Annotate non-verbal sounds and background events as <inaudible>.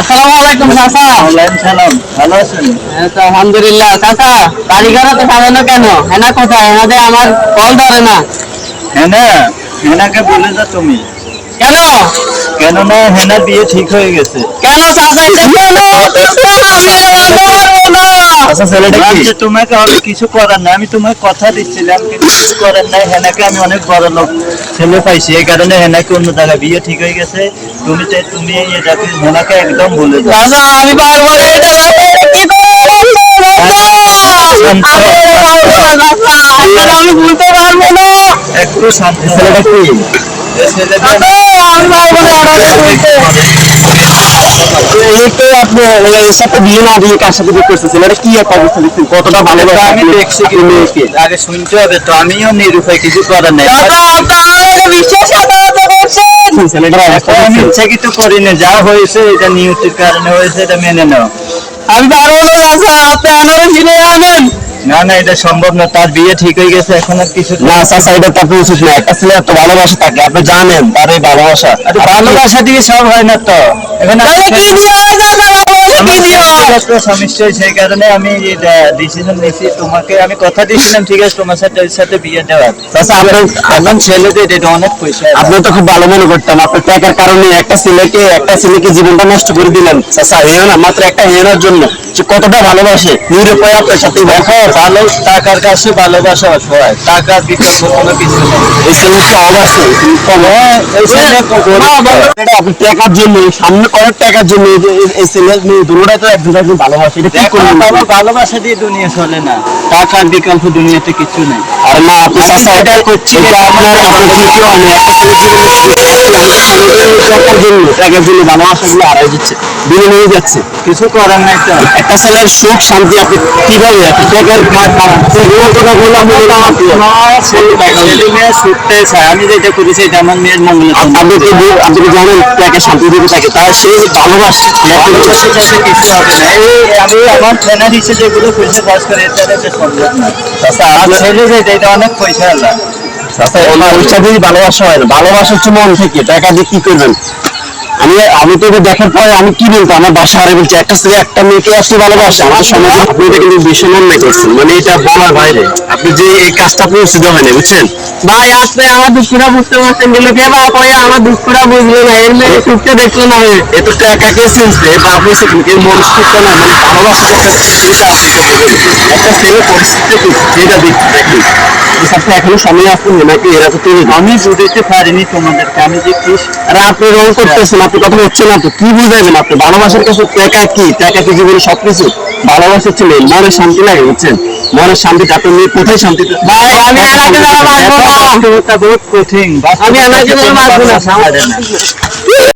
আসসালামু আলাইকুম চাচা। ওয়ালাইকুম সালাম। ভালো আছেন? হ্যাঁ তো আলহামদুলিল্লাহ। চাচা কারিগর তো সাজানো কেন? হেনা কোথায়? হেনাতে আমার কল ধরে না। হেনা হেনাকে বলে যা তুমি। কেন? কেননা হেনা বিয়ে ঠিক হয়ে গেছে। কেন চাচা? এটা <laughs> কেন? আচ্ছা ছেলেটা কি? তোমাকে আমি কিছু করার নাই আমি তোমাকে কথা দিচ্ছিলাম কিছু করার নাই। হেনাকে আমি অনেক বড় লোক ছেলে পাইছি এই কারণে হেনাকে অন্য জায়গায় বিয়ে ঠিক হয়ে গেছে। তুমি চাই তুমি এটাকে হেনাকে একদম বলে দাও চাচা আমি পারব এটা কি আমি বুঝতে পারব না একটু শান্তি। ছেলেটা কি? এই তো আপনি এর সাথে বিয়ে না দিয়ে কার সাথে বিয়ে করতেছেন এটা কি একটা অবস্থা দেখছেন? কতটা ভালো আমি দেখছি কি মেয়েকে? আগে শুনতে হবে তো আমিও নিরুপায় কিছু করার নাই। ছেলেটা আমি ইচ্ছাকৃত করিনি যা হয়েছে এটা নিয়তির কারণে হয়েছে এটা মেনে নাও। আমি পারব না চাচা আপনি আনারে ফিরে আনেন। না না এটা সম্ভব না তার বিয়ে ঠিক হয়ে গেছে এখন আর কিছু না চাচা এটা তো আপনি উচিত না। একটা ছেলে এত ভালোবাসা থাকে আপনি জানেন তার এই ভালোবাসা। ভালোবাসা দিয়ে সব হয় না তো। এখানে সমস্যা সেই কারণে আমি ডিসিশন নিয়েছি। তোমাকে আমি কথা দিয়েছিলাম ঠিক আছে তোমার সাথে বিয়ে দেওয়ার। চাচা আপনার ছেলেদের এটা অনেক পয়সা আপনি তো খুব ভালো মনে করতাম আপনার টাকার কারণে একটা ছেলেকে একটা ছেলেকে জীবনটা নষ্ট করে দিলেন। চাচা হেনা মাত্র একটা হেনার জন্য। কতটা ভালোবাসে? নিরুপায় আপনার সাথে? দেখো ভালো টাকার কাছে ভালোবাসা টাকা বিকল্প কোনো কিছু নেই। এই আছে। হ্যাঁ, টাকার জন্য সামনে কয়েক টাকার জন্য এই ছেলে দুটোটাই তো একজন একজন ভালোবাসে এটা কি করবেন বাবা ভালোবাসা দিয়ে দুনিয়া চলে না। টাকার বিকল্প দুনিয়াতে কিছু নেই। আর না আপনি চাচা এটা করছি এটা আপনার আপনার দ্বিতীয় আমি একটা ছেলে ভালোবাসাগুলো হারাই বিনিময়ে যাচ্ছে। কিছু করার নাই তো। একটা ছেলের সুখ শান্তি আপনি কীভাবে আপনি টাকার কথা বললাম আমি যেটা করেছি এটা আমার মেয়ের মঙ্গলের জন্য। আপনি আপনি জানেন টাকা শান্তি দিতে থাকে? তার সে ভালোবাসে হবে আমি আমার ট্রেনার হিসেবে যেগুলো পয়সা খরচ করে আর ছেলে যেটা এটা অনেক পয়সা আল্লাহ চাচা ওনার ইচ্ছা ভালোবাসা হয় ভালোবাসা হচ্ছে মন থেকে টাকা দিয়ে কি করবেন? আমি আমি তো দেখার পরে আমি কি বলব? আমার বাসা হারে বলছি একটা ছেলে একটা মেয়েকে আসতে ভালোবাসে। আমার সমাজে আপনি এটা কিন্তু ভীষণ অন্যায় করছেন। মানে এটা বলার বাইরে। আপনি যে এই কাজটা আপনি উচিত বুঝছেন? ভাই আপনি আমার দুঃখটা বুঝতে পারছেন গেল কে বা কয়ে আমার দুঃখটা বুঝলো না এর মেয়ে সুখটা দেখল না এ তো টাকা কে চিনছে বা আপনি এর মন সুখটা না? মানে ভালোবাসা একটা এটা আপনি তো বলবেন। একটা ছেলে পরিস্থিতি দেখতে আপনি এখনও সময় আসছেন নাকি এরা তো তৈরি আমি পারিনি তোমাদেরকে আমি যে কি আরে আপনি রং করতেছেন আপনি কথা হচ্ছে না তো? কি বুঝাইবেন আপনি? ভালোবাসার কাছে টাকা কি? টাকা কি জীবনে সবকিছু? ভালোবাসা হচ্ছে ছেলে মনে শান্তি লাগে বুঝছেন? মনের শান্তি আপনার নিয়ে কোথায় শান্তি? ভাই আমি বহুত কঠিন। আমি